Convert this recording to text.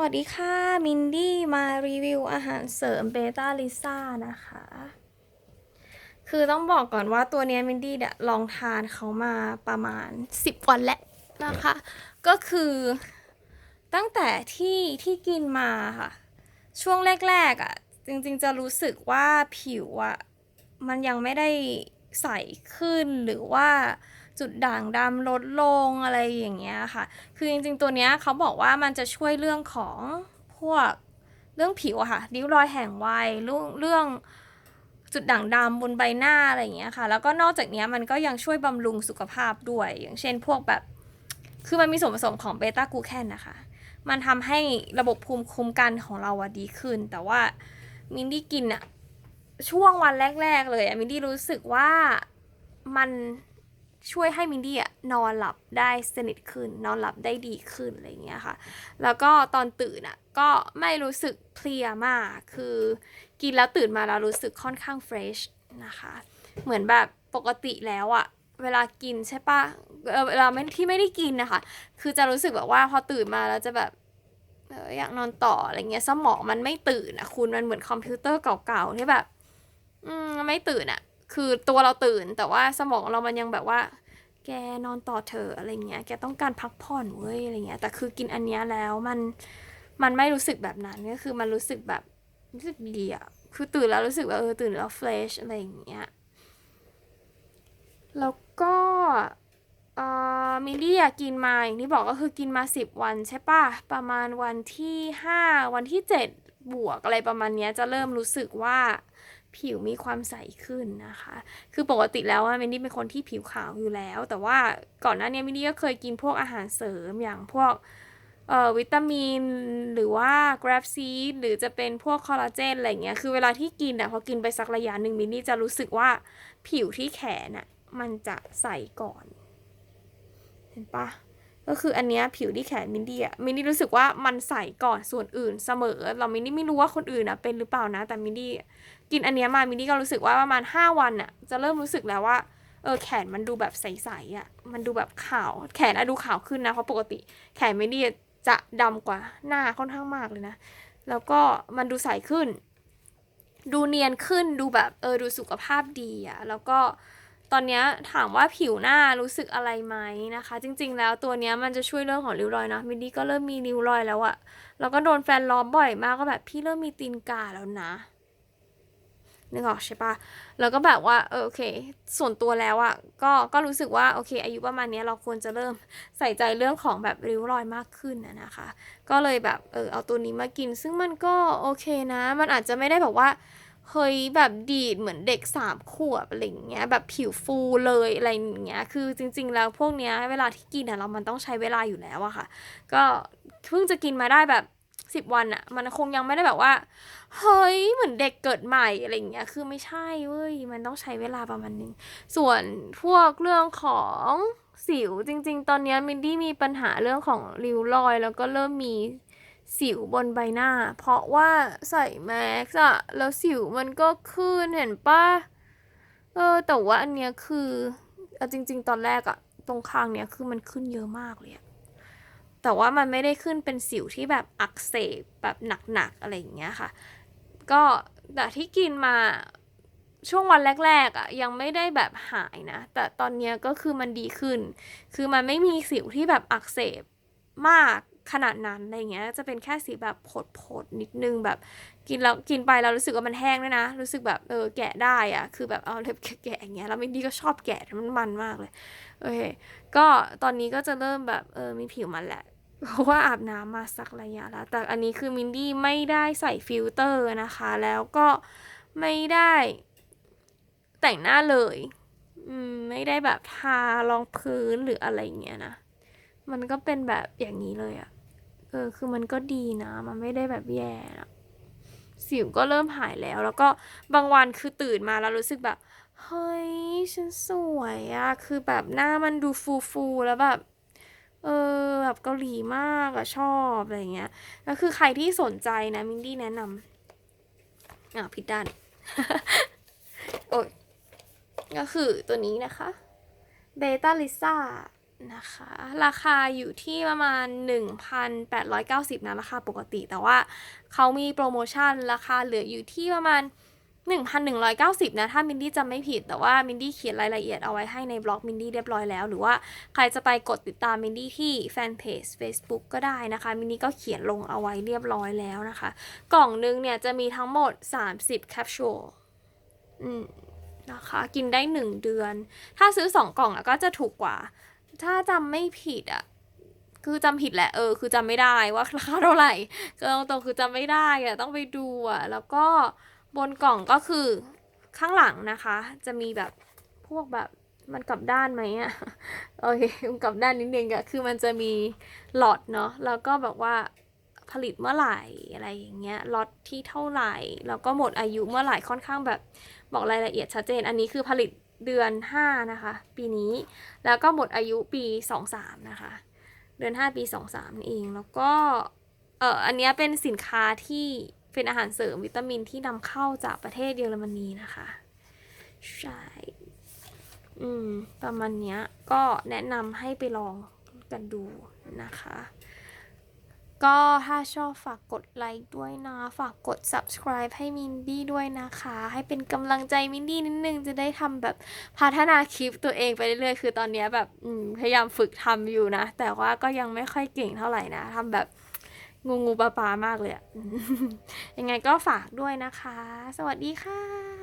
วัสดีค่ะ มินดี้มารีวิวอาหารเสริมเบต้าลิซ่านะคะ คือต้องบอกก่อนว่าตัวเนี้ยมินดี้เนี่ยลองทานเขามาประมาณ 10 วันแล้วนะคะ ก็คือตั้งแต่ที่ที่กินมาค่ะ ช่วงแรกๆอะ่ะ จริงๆจะรู้สึกว่าผิวอะ่ะ มันยังไม่ได้ใสขึ้นหรือว่า จุดด่างดำลดลงอะไรอย่างเงี้ยค่ะ คือจริงๆตัวเนี้ยเขาบอกว่ามันจะช่วยเรื่องของพวกเรื่องผิวค่ะ ริ้วรอยแห่งวัยเรื่องเรื่องจุดด่างดำบนใบหน้าอะไรอย่างเงี้ยค่ะ แล้วก็นอกจากเนี้ยมันก็ยังช่วยบำรุงสุขภาพด้วย อย่างเช่นพวกแบบ คือมันมีส่วนผสมของเบต้ากูแคนนะคะ มันทำให้ระบบภูมิคุ้มกันของเราอะดีขึ้น แต่ว่ามินดี้กินอะช่วงวันแรก ๆ เลยอะมินดี้รู้สึกว่ามัน ช่วยให้มินดี้นอนหลับได้สนิทขึ้น นอนหลับได้ดีขึ้นอะไรอย่างเงี้ยค่ะ แล้วก็ตอนตื่นอะก็ไม่รู้สึกเพลียมาก คือกินแล้วตื่นมาแล้วรู้สึกค่อนข้างเฟรชนะคะ เหมือนแบบปกติแล้วอะเวลากินใช่ปะเวลาไม่ที่ไม่ได้กินนะคะคือจะรู้สึกแบบว่าพอตื่นมาแล้วจะแบบอยากนอนต่ออะไรเงี้ยสมองมันไม่ตื่นอะคุณมันเหมือนคอมพิวเตอร์เก่าๆที่แบบ อืมไม่ตื่นอะ คือตัวเราตื่นแต่ว่าสมองเรามันยังแบบว่า แกนอนต่อเถอะอะไรเงี้ย แกต้องการพักผ่อนเว้ยอะไรเงี้ย แต่คือกินอันเนี้ยแล้วมันมันไม่รู้สึกแบบนั้นก็คือมันรู้สึกแบบรู้สึกดีอะคือตื่นแล้วรู้สึกว่าเออตื่นแล้วเฟรชอะไรอย่างเงี้ย แล้วก็เอ่อมิลลี่อะกินมาอย่างที่บอกก็คือกินมา 10 วันใช่ปะประมาณวันที่ 5 วันที่ 7 บวกอะไรประมาณเนี้ยจะเริ่มรู้สึกว่า ผิวมีความใสขึ้นนะคะ คือปกติแล้วอะมินดี้เป็นคนที่ผิวขาวอยู่แล้ว แต่ว่าก่อนหน้านี้มินดี้ก็เคยกินพวกอาหารเสริมอย่างพวกเอ่อวิตามินหรือว่า grab seed หรือจะเป็นพวกคอลลาเจนอะไรเงี้ย คือเวลาที่กินอะพอกินไปสักระยะหนึ่งมินดี้จะรู้สึกว่าผิวที่แขนอะมันจะใสก่อน เห็นปะ ก็คืออันเนี้ยผิวที่แขนมินดี้อะมินดี้รู้สึกว่ามันใสก่อนส่วนอื่นเสมอ เรามินดี้ไม่รู้ว่าคนอื่นอะเป็นหรือเปล่านะ แต่มินดี้กินอันเนี้ยมามินดี้ก็รู้สึกว่าประมาณ 5 วันอะจะเริ่มรู้สึกแล้วว่าเออแขนมันดูแบบใสๆอะมันดูแบบขาวแขนอะดูขาวขึ้นนะเพราะปกติ แขนมินดี้จะดำกว่าหน้าค่อนข้างมากเลยนะ แล้วก็มันดูใสขึ้น ดูเนียนขึ้นดูแบบเออดูสุขภาพดีอะแล้วก็ ตอนนี้ถามว่าผิวหน้ารู้สึกอะไรไหมนะคะ จริง ๆ แล้วตัวนี้มันจะช่วยเรื่องของริ้วรอยนะมินดี้ก็เริ่มมีริ้วรอยแล้วอะแล้วก็โดนแฟนล้อมบ่อยมากก็แบบพี่เริ่มมีตีนกาแล้วนะนึกออกใช่ปะแล้วก็แบบว่าเออโอเค ส่วนตัวแล้วอะก็ก็รู้สึกว่าโอเค อายุประมาณนี้เราควรจะเริ่มใส่ใจเรื่องของแบบริ้วรอยมากขึ้นนะคะ ก็เลยแบบเออเอาตัวนี้มากิน ซึ่งมันก็โอเคนะ มันอาจจะไม่ได้แบบว่า เฮ้ยแบบดีดเหมือนเด็กสามขวบอะไรเงี้ยแบบผิวฟูเลยอะไรอย่างเงี้ยคือจริง ๆ แล้วพวกเนี้ยเวลาที่กินอะเรามันต้องใช้เวลาอยู่แล้วอะค่ะ ก็เพิ่งจะกินมาได้แบบสิบวันอะมันคงยังไม่ได้แบบว่า เฮ้ย เหมือนเด็กเกิดใหม่อะไรอย่างเงี้ยคือไม่ใช่เว้ย มันต้องใช้เวลาประมาณนึง ส่วนพวกเรื่องของสิวจริง ๆ ตอนเนี้ยมินดี้มีปัญหาเรื่องของริ้วรอย แล้วก็เริ่มมี สิวบนใบหน้า เพราะว่าใส่แมสอะแล้วสิวมันก็ขึ้นเห็นปะเออแต่ว่าอันเนี้ยคือเอาจริง ๆ ตอนแรกอะตรงคางเนี้ยคือมันขึ้นเยอะมากเลยอะแต่ว่ามันไม่ได้ขึ้นเป็นสิวที่แบบอักเสบแบบหนักๆอะไรอย่างเงี้ยค่ะ ก็แต่ที่กินมาช่วงวันแรกๆอะ่ะยังไม่ได้แบบหายนะ แต่ตอนเนี้ยก็คือมันดีขึ้น คือมันไม่มีสิวที่แบบอักเสบมาก ขนาดนั้นอะไรเงี้ยจะเป็นแค่สีแบบผดๆนิดนึงแบบ กินแล้วกินไปแล้วรู้สึกว่ามันแห้งด้วยนะ รู้สึกแบบเออแกะได้อะคือแบบเอาเล็บแกะอย่างเงี้ยแล้วไม่ดีก็ชอบแกะมันมันมากเลยโอเคก็ตอนนี้ก็จะเริ่มแบบเออมีผิวมันแหละเพราะว่าอาบน้ำมาสักระยะแล้ว แต่อันนี้คือมินดี้ไม่ได้ใส่ฟิลเตอร์นะคะ แล้วก็ไม่ได้แต่งหน้าเลย อืม ไม่ได้แบบทารองพื้นหรืออะไรเงี้ยนะ มันก็เป็นแบบอย่างนี้เลยอะ เออ คือมันก็ดีนะ มันไม่ได้แบบแย่นะสิวก็เริ่มหายแล้ว แล้วก็บางวันคือตื่นมาแล้วรู้สึกแบบ เฮ้ย ฉันสวยอะคือแบบหน้ามันดูฟูฟูแล้วแบบ เออ แบบเกาหลีมากอะชอบอะไรเงี้ย ก็คือใครที่สนใจนะ มินดี้แนะนำอ่าผิดด้าน โอ้ยก็คือตัวนี้นะคะเบต้าลิซ่า นะคะ ราคาอยู่ที่ประมาณ 1,890 นะ ราคาปกติ แต่ว่าเขามีโปรโมชั่น ราคาเหลืออยู่ที่ประมาณ 1,190 นะ ถ้ามินดี้จำไม่ผิด แต่ว่ามินดี้เขียนรายละเอียดเอาไว้ให้ในบล็อกมินดี้เรียบร้อยแล้ว หรือว่าใครจะไปกดติดตามมินดี้ที่แฟนเพจ Facebook ก็ได้นะคะ มินดี้ก็เขียนลงเอาไว้เรียบร้อยแล้วนะคะ กล่องนึงเนี่ยจะมีทั้งหมด 30 แคปซูลอืมนะคะ กินได้ 1 เดือน ถ้าซื้อ 2 กล่องอะก็จะถูกกว่า ถ้าจำไม่ผิดอะคือจำผิดแหละเออ คือจำไม่ได้ว่าราคาเท่าไหร่ก็ตรงๆคือจำไม่ได้อะต้องไปดูอะแล้วก็บนกล่องก็คือข้างหลังนะคะ จะมีแบบพวกแบบมันกลับด้านไหมอะโอเคมันกลับด้านนิดนึงอะคือมันจะมีหลอดเนาะแล้วก็แบบว่าผลิตเมื่อไหร่อะไรอย่างเงี้ยล็อตที่เท่าไหร่ แล้วก็หมดอายุเมื่อไหร่ค่อนข้างแบบบอกรายละเอียดชัดเจน อันนี้คือผลิต เดือน 5 นะคะ ปีนี้แล้วก็หมดอายุปี 23 นะคะ เดือน 5 ปี 23นั่นเองแล้วก็เอออันเนี้ยเป็นสินค้าที่เป็นอาหารเสริมวิตามินที่นำเข้าจากประเทศเยอรมนีนะคะใช่อืมประมาณเนี้ยก็แนะนำให้ไปลองกันดูนะคะ ก็ถ้าชอบฝากกดไลค์ด้วยนะ ฝากกด subscribe ให้มินดี้ด้วยนะคะ ให้เป็นกำลังใจมินดี้นิดนึง จะได้ทำแบบพัฒนาคลิปตัวเองไปเรื่อยๆ คือตอนนี้แบบพยายามฝึกทำอยู่นะ แต่ว่าก็ยังไม่ค่อยเก่งเท่าไหร่นะทำแบบงูงูปลาปลามากเลยอะยังไงก็ฝากด้วยนะคะ สวัสดีค่ะ